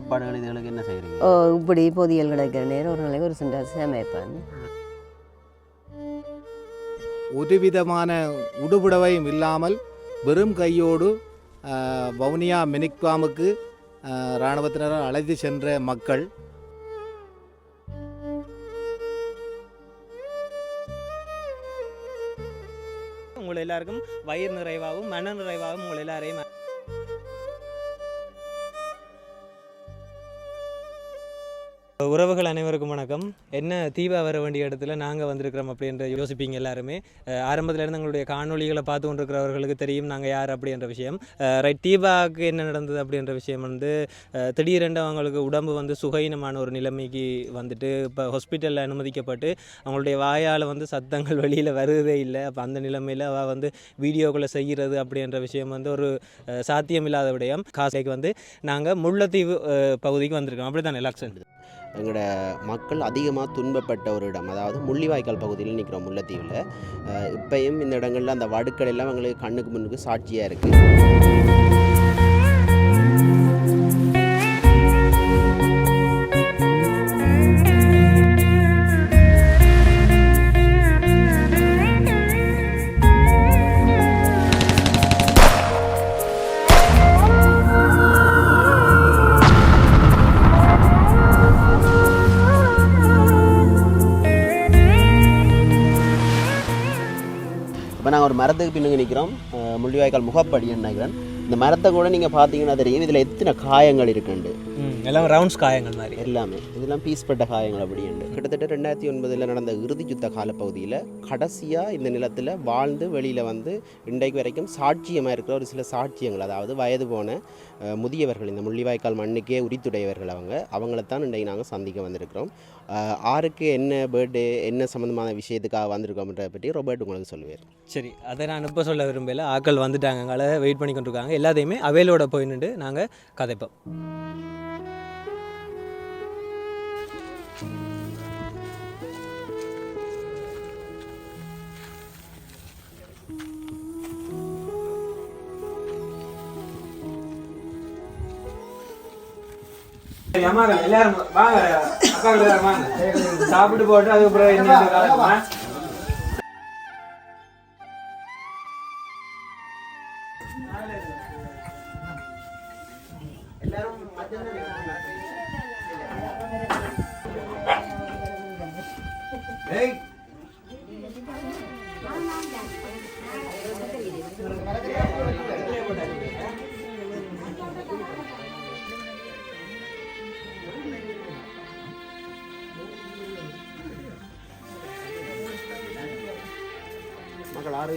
சாப்பாடுகள் இதுகளுக்கு என்ன செய்கிறீங்க ஓ இப்படி பொதியல் கிடைக்கிற நேரம் ஒரு நாளைக்கு ஒரு சுண்டா சமைப்பேன். ஒரு விதமான உடுபுடவையும் இல்லாமல் வெறும் கையோடு வவுனியா மினிக்வாமுக்கு ஆஹ், இராணுவத்தினரால் அழைத்து சென்ற மக்கள். உங்களை எல்லாருக்கும் வயிறு நிறைவாகவும் மன நிறைவாகவும் உங்களை எல்லாரையும் உறவுகள் அனைவருக்கும் வணக்கம். என்ன தீபா வர வேண்டிய இடத்துல நாங்கள் வந்திருக்கிறோம் அப்படின்ற யோசிப்பீங்க எல்லாருமே. ஆரம்பத்துலேருந்து எங்களுடைய காணொளிகளை பார்த்து கொண்டிருக்கிறவர்களுக்கு தெரியும் நாங்கள் யார் அப்படின்ற விஷயம். ரைட் தீபாவுக்கு என்ன நடந்தது அப்படின்ற விஷயம் வந்து திடீரென்று அவங்களுக்கு உடம்பு வந்து சுகையினமான ஒரு நிலைமைக்கு வந்துட்டு இப்போ ஹாஸ்பிட்டலில் அனுமதிக்கப்பட்டு அவங்களுடைய வாயால் வந்து சத்தங்கள் வெளியில் வருவதே இல்லை. அப்போ அந்த நிலைமையில் அவள் வந்து வீடியோக்களை செய்கிறது அப்படின்ற விஷயம் வந்து ஒரு சாத்தியம் சாத்தியமில்லாத விடயம். காசைக்கு வந்து நாங்கள் முல்லைத்தீவு பகுதிக்கு வந்திருக்கோம். அப்படி தான் லக்ஷன் எங்களோட மக்கள் அதிகமாக துன்பப்பட்ட ஒரு இடம் அதாவது முள்ளிவாய்க்கால் பகுதியில் நிற்கிறோம் முல்லைத்தீவில். இப்பயும் இந்த இடங்களில் அந்த வடுக்கள் எல்லாம் எங்களுக்கு கண்ணுக்கு முன்னுக்கு சாட்சியாக இருக்குது இப்போ நாங்கள் ஒரு மரத்துக்கு பின்னுக்கு நிற்கிறோம் முள்ளிவாய்க்கால் முகப்படி நினைக்கிறேன். இந்த மரத்தை கூட நீங்கள் பார்த்தீங்கன்னா தெரியும். இதில் எத்தனை காயங்கள் இருக்குண்டு. எல்லாம் ரவுண்ட்ஸ் காயங்கள் மாதிரி. எல்லாமே. இதெல்லாம் பீஸ்பட்ட காயங்கள் அப்படின்ட்டு. கிட்டத்தட்ட ரெண்டாயிரத்தி ஒன்பதில் நடந்த இறுதி யுத்த காலப்பகுதியில் கடைசியாக இந்த நிலத்தில் வாழ்ந்து வெளியில் வந்து இன்றைக்கு வரைக்கும் சாட்சியமாக இருக்கிற ஒரு சில சாட்சியங்கள் அதாவது வயது போன முதியவர்கள் இந்த முள்ளிவாய்க்கால் மண்ணுக்கே உரித்துடையவர்கள் அவங்க அவங்களைத்தான் இன்றைக்கு நாங்கள் சந்திக்க வந்திருக்கிறோம். ஆருக்கு என்ன பேர்டே என்ன சம்மந்தமான விஷயத்துக்காக வந்திருக்கோம்ன்றதை பற்றி ரொபர்ட் உங்களுக்கு சொல்லுவார். சரி அதை நான் இப்போ சொல்ல விரும்பல. ஆட்கள் வந்துட்டாங்க வெயிட் பண்ணி கொண்டிருக்காங்க. எல்லாத்தையுமே அவைலோட போய் நின்று நாங்கள் கதைப்போம். அம்மாக்கள் எல்லாரும் வாங்க அக்காக்கள் எல்லாரும் வாங்க. சாப்பிட்டு போட்டு அதுக்கப்புறம் என்ன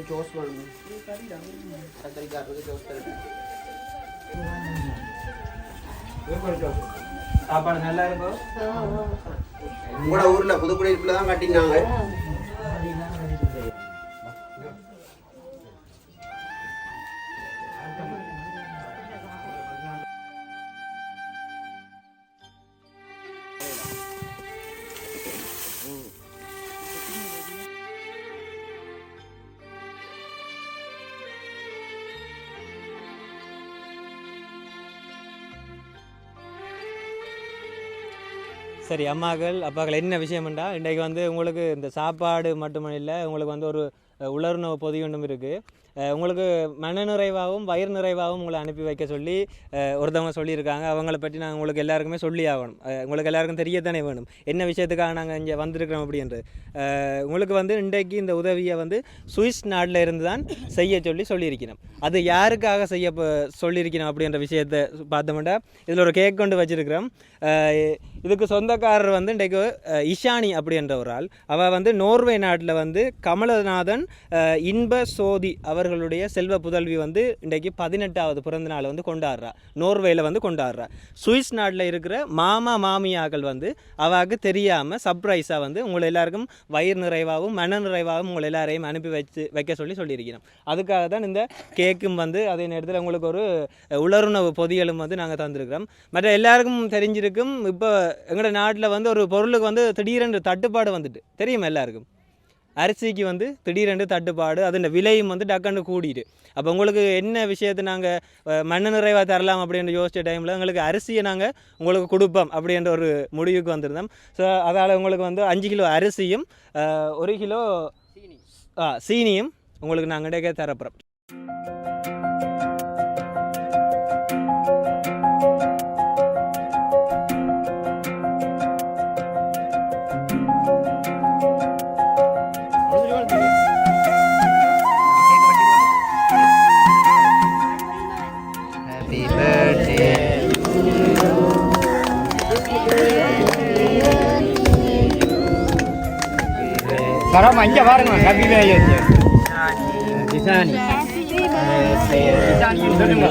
ஆறு சோஸ் பண்ணணும் அரைக்கறிக்காரருக்கு சோஸ் தரேன் சாப்பாடு நல்லா இருக்கும் உங்களோட ஊரில் புதுக்குடியிருப்பில் தான் கட்டினாங்க சரி அம்மாக்கள் அப்பாக்கள் என்ன விஷயம்டா இன்றைக்கு வந்து உங்களுக்கு இந்த சாப்பாடு மட்டுமே இல்லை உங்களுக்கு வந்து ஒரு உலர்ணவு பொதி ஒன்றும் இருக்குது உங்களுக்கு மன நிறைவாகவும் வயிறு நிறைவாகவும் உங்களை அனுப்பி வைக்க சொல்லி ஒருத்தவங்க சொல்லியிருக்காங்க. அவங்கள பற்றி நாங்கள் உங்களுக்கு எல்லாருக்குமே சொல்லி ஆகணும். உங்களுக்கு எல்லாருக்கும் தெரியத்தானே வேணும். என்ன விஷயத்துக்காக நாங்கள் இங்கே வந்திருக்கிறோம் அப்படின்றது. உங்களுக்கு வந்து இன்றைக்கு இந்த உதவியை வந்து சுவிஸ் நாட்டில் இருந்து தான் செய்ய சொல்லி சொல்லியிருக்கிறோம். அது யாருக்காக செய்ய சொல்லியிருக்கிறோம் அப்படின்ற விஷயத்தை பார்த்தோம்னா இதில் ஒரு கேக் கொண்டு வச்சிருக்கிறோம். இதுக்கு சொந்தக்காரர் வந்து இன்றைக்கு இஷானி அப்படின்ற ஒரு ஆள். அவள் வந்து நோர்வே நாட்டில் வந்து கமலநாதன் இன்ப சோதி அவர்களுடைய செல்வ புதல்வி வந்து இன்றைக்கு பதினெட்டாவது பிறந்தநாள் வந்து கொண்டாடுறா. நோர்வேயில் வந்து கொண்டாடுறா. சுவிஸ் நாட்டில் இருக்கிற மாமா மாமியாக்கள் வந்து அவாவுக்கு தெரியாமல் சர்ப்ரைஸாக வந்து உங்களை எல்லாருக்கும் வயிறு நிறைவாகவும் மன நிறைவாகவும் உங்களை எல்லாரையும் அனுப்பி வச்சு வைக்க சொல்லி சொல்லியிருக்கிறோம். அதுக்காக தான் இந்த கேக்கும் வந்து அதே நேரத்தில் உங்களுக்கு ஒரு உலருணவு பொதிகளும் வந்து நாங்கள் தந்திருக்கிறோம். மற்ற எல்லாருக்கும் தெரிஞ்சிருக்கும் இப்போ எங்களோட நாட்டில் வந்து ஒரு பொருளுக்கு வந்து திடீரென்று தட்டுப்பாடு வந்துட்டு. தெரியுமா எல்லாருக்கும்? அரிசிக்கு வந்து திடீரென்று தட்டுப்பாடு அதோட விலையும் வந்து டக்குன்னு கூடிடு. அப்போ உங்களுக்கு என்ன விஷயத்தை நாங்கள் மண்ணு நிறைவாக தரலாம் அப்படின்னு யோசிச்ச டைமில் எங்களுக்கு அரிசியை நாங்கள் உங்களுக்கு கொடுப்போம் அப்படின்ற ஒரு முடிவுக்கு வந்திருந்தோம். ஸோ அதால் உங்களுக்கு வந்து அஞ்சு கிலோ அரிசியும் ஒரு கிலோ சீனியும் உங்களுக்கு நாங்கள் இடையே தரப்போகிறோம் தரம் அங்க பாருங்க ஹாப்பி மேரேஜ் கிசானி கிசானி சொல்லுங்க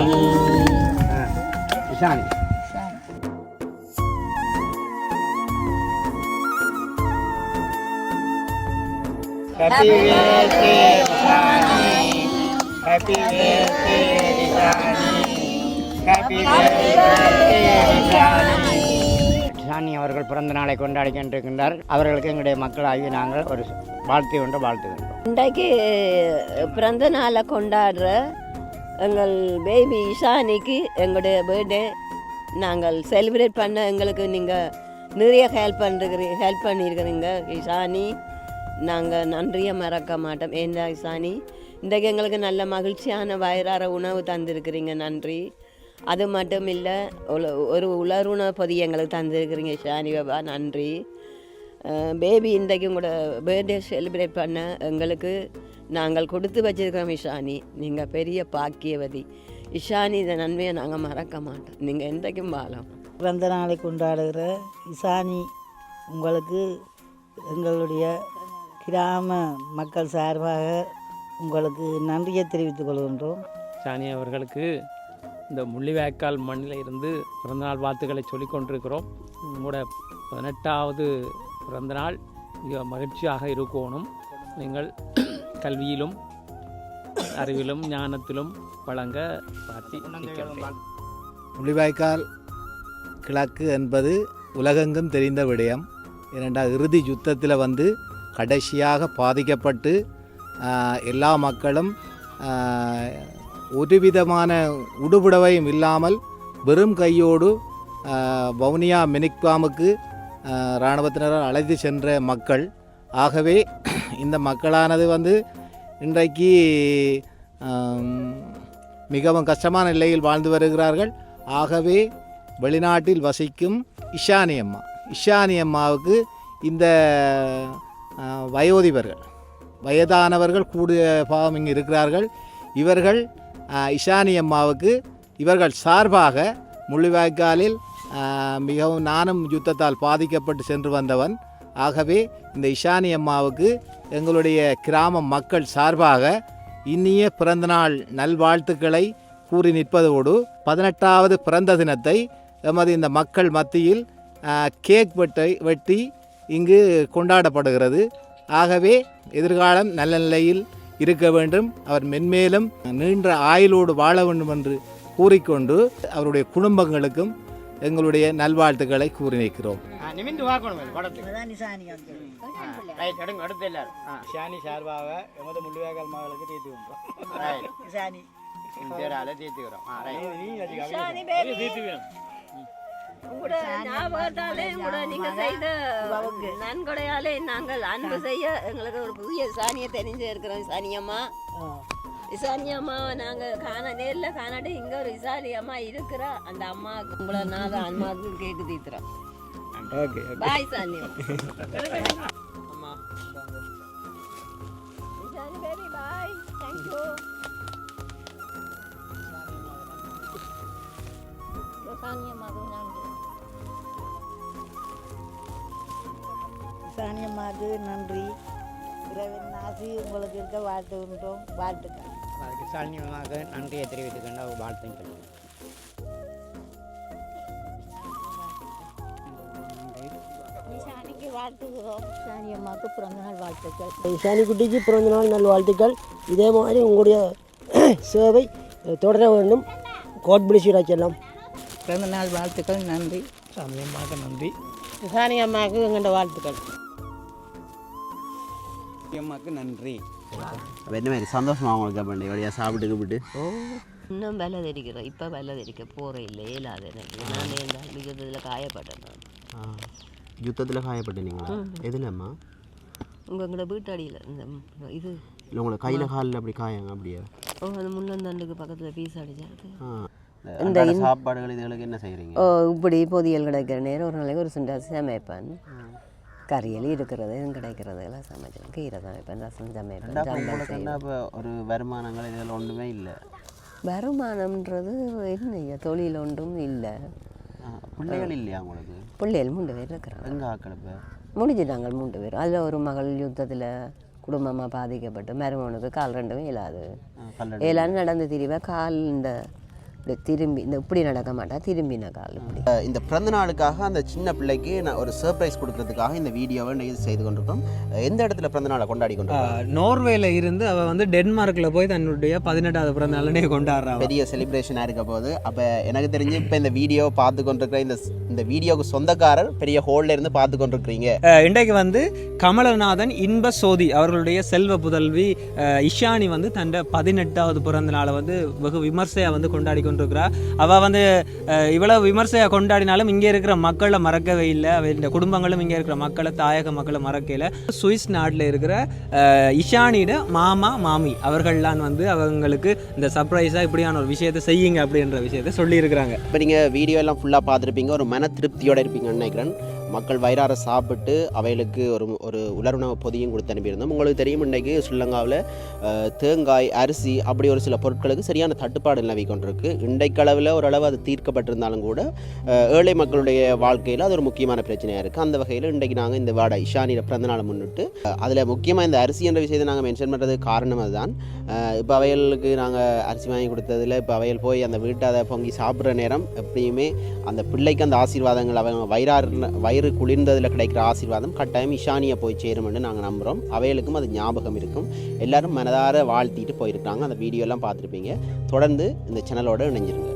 கிசானி happy birthday happy birthday happy சாணி அவர்கள் பிறந்த நாளை கொண்டாடி கொண்டிருக்கின்றார் அவர்களுக்கு எங்களுடைய மக்களாகி நாங்கள் ஒரு வாழ்த்து ஒன்று வாழ்த்துகின்றோம். இன்றைக்கு பிறந்த நாளை கொண்டாடுற எங்கள் பேபி இஷானிக்கு எங்களுடைய பர்த்டே நாங்கள் செலிப்ரேட் பண்ண எங்களுக்கு நீங்கள் நிறைய ஹெல்ப் பண்ணுறீ ஹெல்ப் பண்ணியிருக்கிறீங்க இஷானி. நாங்கள் நன்றியை மறக்க மாட்டோம். ஏண்டா இஷானி? இன்றைக்கு எங்களுக்கு நல்ல மகிழ்ச்சியான வயிறார உணவு தந்திருக்கிறீங்க நன்றி. அது மட்டும் இல்லை ஒரு உலருண பொதி எங்களுக்கு தந்திருக்கிறீங்க இஷானி பாபா நன்றி. பேபி இன்றைக்கு உங்களோட பர்த்டே செலிப்ரேட் பண்ண எங்களுக்கு நாங்கள் கொடுத்து வச்சிருக்கிறோம் இஷானி நீங்கள் பெரிய பாக்கியவதி. இஷானி இந்த நன்மையை நாங்கள் மறக்க மாட்டோம். நீங்கள் என்றைக்கும் வாழலாம் பிறந்த நாளை கொண்டாடுகிற இசானி உங்களுக்கு எங்களுடைய கிராம மக்கள் சார்பாக உங்களுக்கு நன்றியை தெரிவித்துக் கொள்கின்றோம். சானி அவர்களுக்கு இந்த முள்ளிவாய்க்கால் மண்ணில் இருந்து பிறந்தநாள் வாழ்த்துக்களை சொல்லிக் கொண்டிருக்கிறோம் உங்களோட பதினெட்டாவது பிறந்தநாள் மிக மகிழ்ச்சியாக இருக்கணும். நீங்கள் கல்வியிலும் அறிவிலும் ஞானத்திலும் வழங்க பார்த்தி முள்ளிவாய்க்கால் கிழக்கு என்பது உலகெங்கும் தெரிந்த விடயம். ஏனென்றால் இறுதி யுத்தத்தில் வந்து கடைசியாக பாதிக்கப்பட்டு எல்லா மக்களும் ஒரு விதமான உடுபுடவையும் இல்லாமல் வெறும் கையோடு வவுனியா மினிக்வாமுக்கு இராணுவத்தினரால் அழைத்து சென்ற மக்கள் ஆகவே இந்த மக்களானது வந்து இன்றைக்கு மிகவும் கஷ்டமான நிலையில் வாழ்ந்து வருகிறார்கள் ஆகவே வெளிநாட்டில் வசிக்கும் இஷானி அம்மா இஷானி அம்மாவுக்கு இந்த வயோதிபர்கள் வயதானவர்கள் கூடிய பாவம் இங்கு இருக்கிறார்கள் இவர்கள் இஷானி அம்மாவுக்கு இவர்கள் சார்பாக முள்ளிவாய்க்காலில் மிகவும் நானும் யுத்தத்தால் பாதிக்கப்பட்டு சென்று வந்தவன். ஆகவே இந்த இஷானி அம்மாவுக்கு எங்களுடைய கிராம மக்கள் சார்பாக இனிய பிறந்தநாள் நல்வாழ்த்துக்களை கூறி நிற்பதோடு பதினெட்டாவது பிறந்த தினத்தை எமது இந்த மக்கள் மத்தியில் கேக் வெட்டை வெட்டி இங்கு கொண்டாடப்படுகிறது. ஆகவே எதிர்காலம் நல்ல நிலையில் இருக்க வேண்டும். அவர் மென்மேலும் நீண்ட ஆயுளோடு வாழ வேண்டும் என்று கூறிக்கொண்டு அவருடைய குடும்பங்களுக்கும் எங்களுடைய நல்வாழ்த்துக்களை கூறி நிற்கிறோம். நிமிந்து பார்க்கணும் படத்துக்கு. ரைட் எடுங்க எடுத்து எல்லாரும். ஆ. ஷானி சார்பாக எமது முள்ளிவாய்க்கால் மகளுக்கு தீர்த்து விடுறோம் ரைட் ஷானி இந்தியாவில் தீர்த்துக்கிறோம். உங்களோட ஞாபகத்தாலே உங்களோட நீங்க செய்த நன்கொடையாலே நாங்கள் அன்பு செய்ய எங்களுக்கு ஒரு புதிய சாணியை தெரிஞ்சு இருக்கிறோம் சாணியம்மா இசானியம்மாவை நாங்க காண நேர்ல காணாட்டி இங்க ஒரு இசானி அம்மா இருக்கிறா. அந்த அம்மா உங்களை நாங்க அம்மாவுக்கு கேட்டு தீத்துறோம். பாய் சானியம் சானியம்மாவுக்கு நன்றி. இறைவன் ஆசி உங்களுக்கு இருக்க வாழ்த்துகின்றோம் வாழ்த்துக்கள். அதுக்கு சாலினியமாக நன்றியை தெரிவித்துக்கொண்டு அவர் வாழ்த்துக்கள் சாணிக்கு வாழ்த்துகிறோம் சானியம்மாவுக்கு பிறந்தநாள் வாழ்த்துக்கள். ஷானி குட்டிக்கு பிறந்த நாள் நல் வாழ்த்துக்கள். இதே மாதிரி உங்களுடைய சேவை தொடர வேண்டும். கோட் பிடிச்சிடா செல்லம். பிறந்தநாள் வாழ்த்துக்கள் நன்றி. சாமியம்மாக நன்றி. சானி அம்மாவுக்கு எங்கள்கிட்ட வாழ்த்துக்கள். அம்மாக்கு நன்றி. அப்ப என்ன மாதிரி சந்தோஷமா உங்களுக்கு அப்படி வழியாக சாப்பிட்டு கூப்பிட்டு? ஓ. இன்னும் விலை தெரிக்கிறோம் இப்போ விலை தெரிக்க போகிற இல்லை இயலாது எனக்கு. நான் யுத்தத்தில் காயப்பட்டேன் நான். யுத்தத்தில் காயப்பட்டீங்களா எதுலம்மா உங்கள் எங்களோட வீட்டடியில் இந்த இது. இல்லை உங்களுக்கு கையில் காலில் அப்படி காயங்க அப்படியே? ஓ அந்த முள்ளந்தண்டுக்கு பக்கத்தில் பீஸ் அடிச்சாருக்கு ஆ. இந்த சாப்பாடுகள் இதுகளுக்கு என்ன செய்கிறீங்க ஓ இப்படி பொதியல் கிடைக்கிற நேரம் ஒரு நாளைக்கு ஒரு சுண்டா சமைப்பேன். கறியல் இருக்கிறது எதுவும் கிடைக்கிறது. எல்லாம் சமைச்சிடும் கீரை சமைப்பேன் ரசம் சமைப்பேன். இப்போ? ஒரு வருமானங்கள்? இதெல்லாம் ஒன்றுமே இல்லை. வருமானம்ன்றது என்ன தொழில் ஒன்றும் இல்லை. பிள்ளைகள் இல்லையா உங்களுக்கு? பிள்ளைகள் மூன்று பேர் இருக்கிறாங்க. எங்கே முடிஞ்சிட்டாங்க மூன்று பேர். அதில் ஒரு மகள் யுத்தத்தில் குடும்பமாக பாதிக்கப்பட்டு மருமகனுக்கு கால் ரெண்டுமே இயலாது. இயலான்னு நடந்து திரிவா கால் இந்த இப்படி திரும்பி இந்த இப்படி நடக்க மாட்டா திரும்பின கால் இப்படி. இந்த பிறந்த நாளுக்காக அந்த சின்ன பிள்ளைக்கு நான் ஒரு சர்ப்ரைஸ் கொடுக்கறதுக்காக இந்த வீடியோவை நீங்கள் செய்து கொண்டிருக்கோம். எந்த இடத்துல பிறந்த நாளை கொண்டாடி கொண்டிருக்கோம் நோர்வேல இருந்து அவள் வந்து டென்மார்க்கில் போய் தன்னுடைய பதினெட்டாவது பிறந்த நாளனே கொண்டாடுறா. பெரிய செலிப்ரேஷனாக இருக்க போது அப்போ எனக்கு தெரிஞ்சு இப்போ இந்த வீடியோ பார்த்து கொண்டிருக்கிற இந்த இந்த வீடியோவுக்கு சொந்தக்காரர் பெரிய ஹோல்ல இருந்து பார்த்து கொண்டிருக்கிறீங்க. இன்றைக்கு வந்து கமலநாதன் இன்ப சோதி அவர்களுடைய செல்வ புதல்வி இஷானி வந்து தன் பதினெட்டாவது பிறந்த நாளை வந்து வெகு விமர்சையாக வந்து கொண்டாடி கொண்டிருக்கிறா. அவள் வந்து இவ்வளோ இவ்வளவு விமர்சையாக கொண்டாடினாலும் இங்கே இருக்கிற மக்களை மறக்கவே இல்லை. அவருடைய குடும்பங்களும் இங்கே இருக்கிற மக்களை தாயக மக்களை மறக்கல. சுவிஸ் நாட்டில் இருக்கிற இஷானிட மாமா மாமி அவர்கள்லாம் வந்து அவங்களுக்கு இந்த சர்ப்ரைஸாக இப்படியான ஒரு விஷயத்தை செய்யுங்க அப்படின்ற விஷயத்தை சொல்லியிருக்கிறாங்க. இப்போ நீங்கள் வீடியோ எல்லாம் ஃபுல்லாக பார்த்துருப்பீங்க. ஒரு மன திருப்தியோடு இருப்பீங்கன்னு நினைக்கிறேன். மக்கள் வயிறார சாப்பிட்டு அவைகளுக்கு ஒரு ஒரு உலர்ணவு பொதியும் கொடுத்து அனுப்பியிருந்தோம். உங்களுக்கு தெரியும் இன்றைக்கு ஸ்ரீலங்காவில் தேங்காய் அரிசி அப்படி ஒரு சில பொருட்களுக்கு சரியான தட்டுப்பாடு நிலவி கொண்டிருக்கு. இன்றைக்களவில் ஓரளவு அது தீர்க்கப்பட்டிருந்தாலும் கூட ஏழை மக்களுடைய வாழ்க்கையில் அது ஒரு முக்கியமான பிரச்சனையாக இருக்குது அந்த வகையில் இன்றைக்கு நாங்கள் இந்த வாடை பிறந்த நாளை முன்னிட்டு அதில் முக்கியமாக இந்த அரிசி என்ற விஷயத்தை நாங்கள் மென்ஷன் பண்ணுறதுக்கு காரணம் அதுதான். இப்போ அவைகளுக்கு நாங்கள் அரிசி வாங்கி கொடுத்ததில் இப்போ அவையல் போய் அந்த வீட்டை அதை பொங்கி சாப்பிட்ற நேரம் எப்படியுமே அந்த பிள்ளைக்கு அந்த ஆசீர்வாதங்கள் அவங்க வயிறார் வயிறு குளிர்ந்ததில் கிடைக்கிற ஆசீர்வாதம் கட்டாயம் இஷானியை போய் சேரும்னு நாங்கள் நம்புகிறோம் அவைகளுக்கும் அது ஞாபகம் இருக்கும். எல்லாரும் மனதார வாழ்த்திட்டு போயிருக்காங்க. அந்த வீடியோலாம் பார்த்துருப்பீங்க. தொடர்ந்து இந்த சேனலோட இணைஞ்சிருங்க.